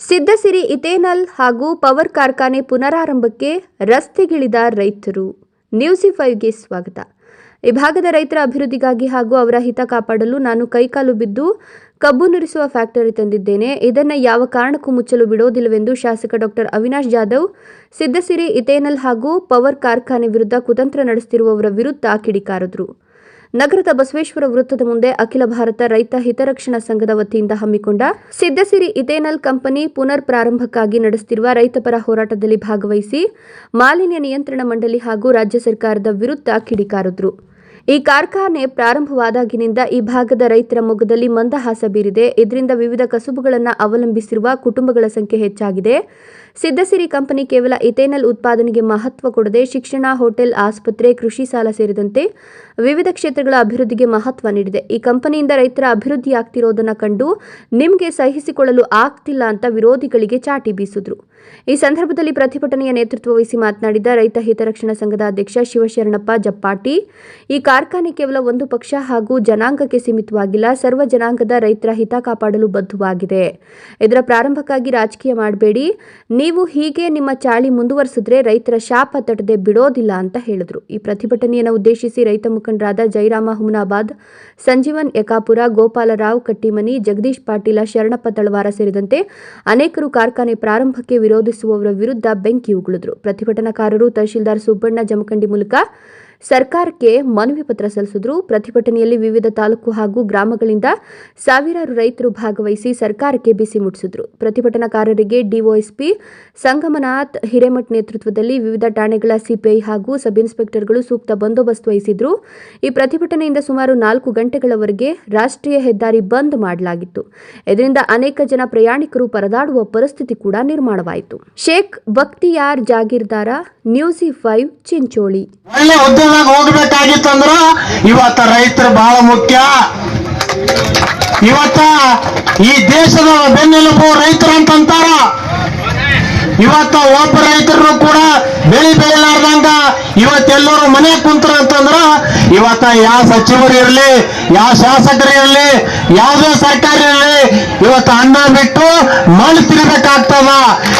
ಸಿದ್ದಸಿರಿ ethanol ಹಾಗೂ power ಕಾರ್ಖಾನೆ ಪುನರಾರಂಭಕ್ಕೆ ರಸ್ತೆಗಿಳಿದ ರೈತರು. ನ್ಯೂಸಿ ಫೈವ್ಗೆ ಸ್ವಾಗತ. ಈ ಭಾಗದ ರೈತರ ಅಭಿವೃದ್ಧಿಗಾಗಿ ಹಾಗೂ ಅವರ ಹಿತ ಕಾಪಾಡಲು ನಾನು ಕೈಕಾಲು ಬಿದ್ದು ಕಬ್ಬು ನುರಿಸುವ ಫ್ಯಾಕ್ಟರಿ ತಂದಿದ್ದೇನೆ. ಇದನ್ನು ಯಾವ ಕಾರಣಕ್ಕೂ ಮುಚ್ಚಲು ಬಿಡೋದಿಲ್ಲವೆಂದು ಶಾಸಕ ಡಾಕ್ಟರ್ ಅವಿನಾಶ್ ಜಾಧವ್ ಸಿದ್ದಸಿರಿ ಇಥೇನಲ್ ಹಾಗೂ ಪವರ್ ಕಾರ್ಖಾನೆ ವಿರುದ್ಧ ಕುತಂತ್ರ ನಡೆಸುತ್ತಿರುವವರ ವಿರುದ್ಧ ಕಿಡಿಕಾರದರು. ನಗರದ ಬಸವೇಶ್ವರ ವೃತ್ತದ ಮುಂದೆ ಅಖಿಲ ಭಾರತ ರೈತ ಹಿತರಕ್ಷಣಾ ಸಂಘದ ವತಿಯಿಂದ ಹಮ್ಮಿಕೊಂಡ ಸಿದ್ದಸಿರಿ ಇಥೇನಲ್ ಕಂಪನಿ ಪುನರ್ ಪ್ರಾರಂಭಕ್ಕಾಗಿ ನಡೆಸುತ್ತಿರುವ ರೈತಪರ ಹೋರಾಟದಲ್ಲಿ ಭಾಗವಹಿಸಿ ಮಾಲಿನ್ಯ ನಿಯಂತ್ರಣ ಮಂಡಳಿ ಹಾಗೂ ರಾಜ್ಯ ಸರ್ಕಾರದ ವಿರುದ್ಧ ಕಿಡಿಕಾರಿದ್ರು. ಈ ಕಾರ್ಖಾನೆ ಪ್ರಾರಂಭವಾದಾಗಿನಿಂದ ಈ ಭಾಗದ ರೈತರ ಮೊಗದಲ್ಲಿ ಮಂದಹಾಸ ಬೀರಿದೆ. ಇದರಿಂದ ವಿವಿಧ ಕಸುಬುಗಳನ್ನು ಅವಲಂಬಿಸಿರುವ ಕುಟುಂಬಗಳ ಸಂಖ್ಯೆ ಹೆಚ್ಚಾಗಿದೆ. ಸಿದ್ದಸಿರಿ ಕಂಪನಿ ಕೇವಲ ಇಥೇನಲ್ ಉತ್ಪಾದನೆಗೆ ಮಹತ್ವ ಕೊಡದೆ ಶಿಕ್ಷಣ, ಹೋಟೆಲ್, ಆಸ್ಪತ್ರೆ, ಕೃಷಿ ಸಾಲ ಸೇರಿದಂತೆ ವಿವಿಧ ಕ್ಷೇತ್ರಗಳ ಅಭಿವೃದ್ಧಿಗೆ ಮಹತ್ವ ನೀಡಿದೆ. ಈ ಕಂಪನಿಯಿಂದ ರೈತರ ಅಭಿವೃದ್ಧಿ ಆಗ್ತಿರೋದನ್ನ ಕಂಡು ನಿಮಗೆ ಸಹಿಸಿಕೊಳ್ಳಲು ಆಗ್ತಿಲ್ಲ ಅಂತ ವಿರೋಧಿಗಳಿಗೆ ಚಾಟಿ ಬೀಸಿದ್ರು. ಈ ಸಂದರ್ಭದಲ್ಲಿ ಪ್ರತಿಭಟನೆಯ ನೇತೃತ್ವ ವಹಿಸಿ ಮಾತನಾಡಿದ ರೈತ ಹಿತರಕ್ಷಣಾ ಸಂಘದ ಅಧ್ಯಕ್ಷ ಶಿವಶರಣಪ್ಪ ಜಪ್ಪಾಟಿ, ಈ ಕಾರ್ಖಾನೆ ಕೇವಲ ಒಂದು ಪಕ್ಷ ಹಾಗೂ ಜನಾಂಗಕ್ಕೆ ಸೀಮಿತವಾಗಿಲ್ಲ, ಸರ್ವ ಜನಾಂಗದ ರೈತರ ಹಿತ ಕಾಪಾಡಲು ಬದ್ಧವಾಗಿದೆ. ಇದರ ಪ್ರಾರಂಭಕ್ಕಾಗಿ ರಾಜಕೀಯ ಮಾಡಬೇಡಿ. ನೀವು ಹೀಗೆ ನಿಮ್ಮ ಚಾಳಿ ಮುಂದುವರೆಸಿದ್ರೆ ರೈತರ ಶಾಪ ತಟದೆ ಬಿಡೋದಿಲ್ಲ ಅಂತ ಹೇಳಿದ್ರು. ಈ ಪ್ರತಿಭಟನೆಯನ್ನು ಉದ್ದೇಶಿಸಿ ರೈತ ಮುಖಂಡರಾದ ಜೈರಾಮ ಹುಮನಾಬಾದ್, ಸಂಜೀವನ್ ಯಕಾಪುರ, ಗೋಪಾಲರಾವ್ ಕಟ್ಟಿಮನಿ, ಜಗದೀಶ್ ಪಾಟೀಲ, ಶರಣಪ್ಪ ತಳವಾರ ಸೇರಿದಂತೆ ಅನೇಕರು ಕಾರ್ಖಾನೆ ಪ್ರಾರಂಭಕ್ಕೆ ವಿರೋಧಿಸುವವರ ವಿರುದ್ಧ ಬೆಂಕಿ ಉಗುಳಿದ್ರು. ಪ್ರತಿಭಟನಾಕಾರರು ತಹಶೀಲ್ದಾರ್ ಸುಬ್ಬಣ್ಣ ಜಮಖಂಡಿ ಮೂಲಕ ಸರ್ಕಾರಕ್ಕೆ ಮನವಿ ಪತ್ರ ಸಲ್ಲಿಸಿದ್ರು. ಪ್ರತಿಭಟನೆಯಲ್ಲಿ ವಿವಿಧ ತಾಲೂಕು ಹಾಗೂ ಗ್ರಾಮಗಳಿಂದ ಸಾವಿರಾರು ರೈತರು ಭಾಗವಹಿಸಿ ಸರ್ಕಾರಕ್ಕೆ ಬಿಸಿ ಮುಟ್ಟಿಸಿದ್ರು. ಪ್ರತಿಭಟನಾಕಾರರಿಗೆ ಡಿಒಎಸ್ಪಿ ಸಂಗಮನಾಥ್ ಹಿರೇಮಠ್ ನೇತೃತ್ವದಲ್ಲಿ ವಿವಿಧ ಠಾಣೆಗಳ ಸಿಪಿಐ ಹಾಗೂ ಸಬ್ ಇನ್ಸ್ಪೆಕ್ಟರ್ಗಳು ಸೂಕ್ತ ಬಂದೋಬಸ್ತ್ ವಹಿಸಿದ್ರು. ಈ ಪ್ರತಿಭಟನೆಯಿಂದ ಸುಮಾರು ನಾಲ್ಕು ಗಂಟೆಗಳವರೆಗೆ ರಾಷ್ಟ್ರೀಯ ಹೆದ್ದಾರಿ ಬಂದ್ ಮಾಡಲಾಗಿತ್ತು. ಇದರಿಂದ ಅನೇಕ ಜನ ಪ್ರಯಾಣಿಕರು ಪರದಾಡುವ ಪರಿಸ್ಥಿತಿ ಕೂಡ ನಿರ್ಮಾಣವಾಯಿತು. Sheikh Bakhtiyar Jagirdar, news five Chincholi. ಒಳ್ಳೆ ಹುದ್ದೆದಾಗ ಹೋಗ್ಬೇಕಾಗಿತ್ತಂದ್ರ ಇವತ್ತ ರೈತರು ಬಹಳ ಮುಖ್ಯ. ಇವತ್ತ ಈ ದೇಶದ ಬೆನ್ನೆಲುಬು ರೈತರು ಅಂತಂತಾರ. ಇವತ್ತ ಒಬ್ಬ ರೈತರು ಕೂಡ ಬೆಳಿ ಬೆಳಿಲಾರ್ದಂಗ ಇವತ್ತೆಲ್ಲರೂ ಮನೆ ಕುಂತ್ರ ಅಂತಂದ್ರ ಇವತ್ತ ಯಾವ ಸಚಿವರು ಇರಲಿ ಯಾವ ಶಾಸಕರು ಇರಲಿ, ಯಾವುದೇ ಸರ್ಕಾರ ಇರಲಿ, ಇವತ್ತ ಅನ್ನ ಬಿಟ್ಟು ಮಣ್ಣು ತಿನ್ಬೇಕಾಗ್ತದ.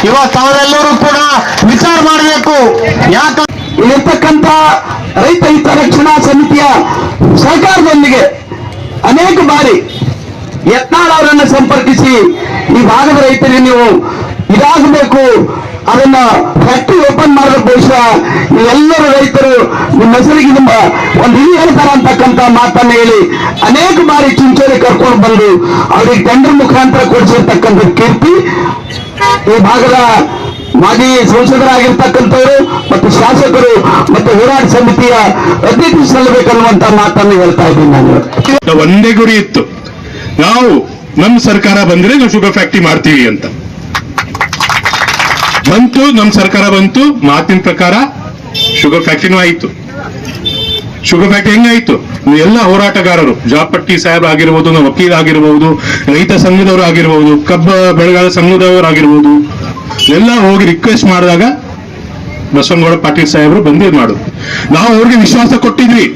ಇವತ್ತು ಅವರೆಲ್ಲರೂ ಕೂಡ ವಿಚಾರ ಮಾಡಬೇಕು. ಯಾಕ ಇಲ್ಲಿರ್ತಕ್ಕಂಥ ರೈತ ಹಿತರಕ್ಷಣಾ ಸಮಿತಿಯ ಸಹಕಾರದೊಂದಿಗೆ ಅನೇಕ ಬಾರಿ ಯತ್ನಾಳ್ ಅವರನ್ನು ಸಂಪರ್ಕಿಸಿ ಈ ಭಾಗದ ರೈತರಿಗೆ ನೀವು ಇದಾಗಬೇಕು, ಅದನ್ನ ಫ್ಯಾಕ್ಟ್ರಿ ಓಪನ್ ಮಾಡಿದ ಬಹುಶಃ ಎಲ್ಲರೂ ರೈತರು ನಿಮ್ಮ ಹೆಸರಿಗೆ ನಿಮ್ಮ ಒಂದು ಹಿರಿಯ ಹೇಳ್ತಾರ ಅಂತಕ್ಕಂಥ ಮಾತನ್ನ ಹೇಳಿ ಅನೇಕ ಬಾರಿ ಚಿಂಚೋಳಿ ಕರ್ಕೊಂಡು ಬಂದು ಅವ್ರಿಗೆ ಟೆಂಡರ್ ಮುಖಾಂತರ ಕೊಡಿಸಿರ್ತಕ್ಕಂಥ ಕೀರ್ತಿ ಈ ಭಾಗದ ಮಾಜಿ ಸಂಸದರಾಗಿರ್ತಕ್ಕಂಥವರು ಮತ್ತು ಶಾಸಕರು ಮತ್ತು ಹೋರಾಟ ಸಮಿತಿಯ ಅಧ್ಯಕ್ಷ ಸಲ್ಲಬೇಕನ್ನುವಂತ ಮಾತನ್ನು ಹೇಳ್ತಾ ಇದ್ದೀನಿ ನಾನು. ಒಂದೇ ಗುರಿ ಇತ್ತು. ನಾವು ನಮ್ಮ ಸರ್ಕಾರ ಬಂದ್ರೆ ನಾವು ಶುಗರ್ ಫ್ಯಾಕ್ಟ್ರಿ ಮಾಡ್ತೀವಿ ಅಂತ. ಬಂತು ನಮ್ಮ ಸರ್ಕಾರ ಬಂತು, ಮಾತಿನ ಪ್ರಕಾರ ಶುಗರ್ ಫ್ಯಾಕ್ಟ್ರಿನೂ ಆಯಿತು. ಶುಗರ್ ಫ್ಯಾಕ್ಟ್ರಿ ಹೆಂಗಾಯ್ತು ಎಲ್ಲ ಹೋರಾಟಗಾರರು, ಜಾಪಟ್ಟಿ ಸಾಹೇಬ್ ಆಗಿರ್ಬೋದು ವಕೀಲ ಆಗಿರ್ಬೋದು, ರೈತ ಸಂಘದವರು ಆಗಿರ್ಬೋದು, ಕಬ್ಬ ಬೆಳೆಗಾರ ಸಂಘದವರು ಆಗಿರ್ಬೋದು ಎಲ್ಲ ಹೋಗಿ ರಿಕ್ವೆಸ್ಟ್ ಮಾಡಿದಾಗ ಬಸವನಗೌಡ ಪಾಟೀಲ್ ಸಾಹೇಬರು ಬಂದೇ ಮಾಡು. ನಾವು ಅವ್ರಿಗೆ ವಿಶ್ವಾಸ ಕೊಟ್ಟಿದ್ವಿ.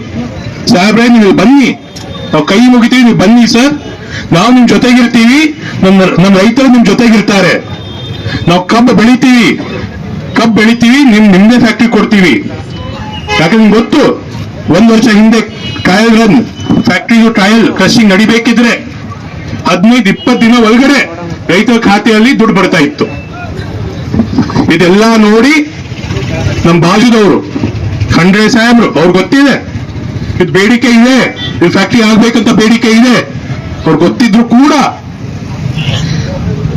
ಸಾಹೇಬ್ರೆ, ನೀವು ಬನ್ನಿ. ನಾವು ಕೈ ಮುಗಿತೀವಿ, ನೀವು ಬನ್ನಿ ಸರ್. ನಾವು ನಿಮ್ ಜೊತೆಗಿರ್ತೀವಿ. ನಮ್ಮ ನಮ್ಮ ರೈತರು ನಿಮ್ ಜೊತೆಗಿರ್ತಾರೆ. ನಾವು ಕಬ್ಬು ಬೆಳಿತೀವಿ. ಕಬ್ಬು ಬೆಳಿತೀವಿ, ನಿಮ್ ನಿಮ್ದೇ ಫ್ಯಾಕ್ಟ್ರಿ ಕೊಡ್ತೀವಿ. ಯಾಕಂದ್ರೆ ನಿಮ್ಗೆ ಗೊತ್ತು, ಒಂದ್ ವರ್ಷ ಹಿಂದೆ trial run factory trial crushing ನಡಿಬೇಕಿದ್ರೆ ಹದಿನೈದು, ಇಪ್ಪತ್ತು ದಿನ ಒಳಗಡೆ ರೈತರ ಖಾತೆಯಲ್ಲಿ ದುಡ್ಡು ಬರ್ತಾ ಇತ್ತು. ಇದೆಲ್ಲ ನೋಡಿ ನಮ್ಮ ಬಾಜುದವರು, ಖಂಡ್ರೆ ಸಾಹೇಬ್ರು ಅವ್ರಿಗೆ ಗೊತ್ತಿದೆ. ಇದು ಬೇಡಿಕೆ ಇದೆ. ಇದು ಫ್ಯಾಕ್ಟ್ರಿ ಆಗ್ಬೇಕಂತ ಬೇಡಿಕೆ ಇದೆ. ಅವ್ರು ಗೊತ್ತಿದ್ರು ಕೂಡ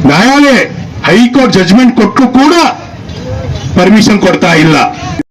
ನ್ಯಾಯಾಲಯ ಹೈಕೋರ್ಟ್ ಜಜ್ಮೆಂಟ್ ಕೊಟ್ಟರು ಕೂಡ ಪರ್ಮಿಷನ್ ಕೊಡ್ತಾ ಇಲ್ಲ.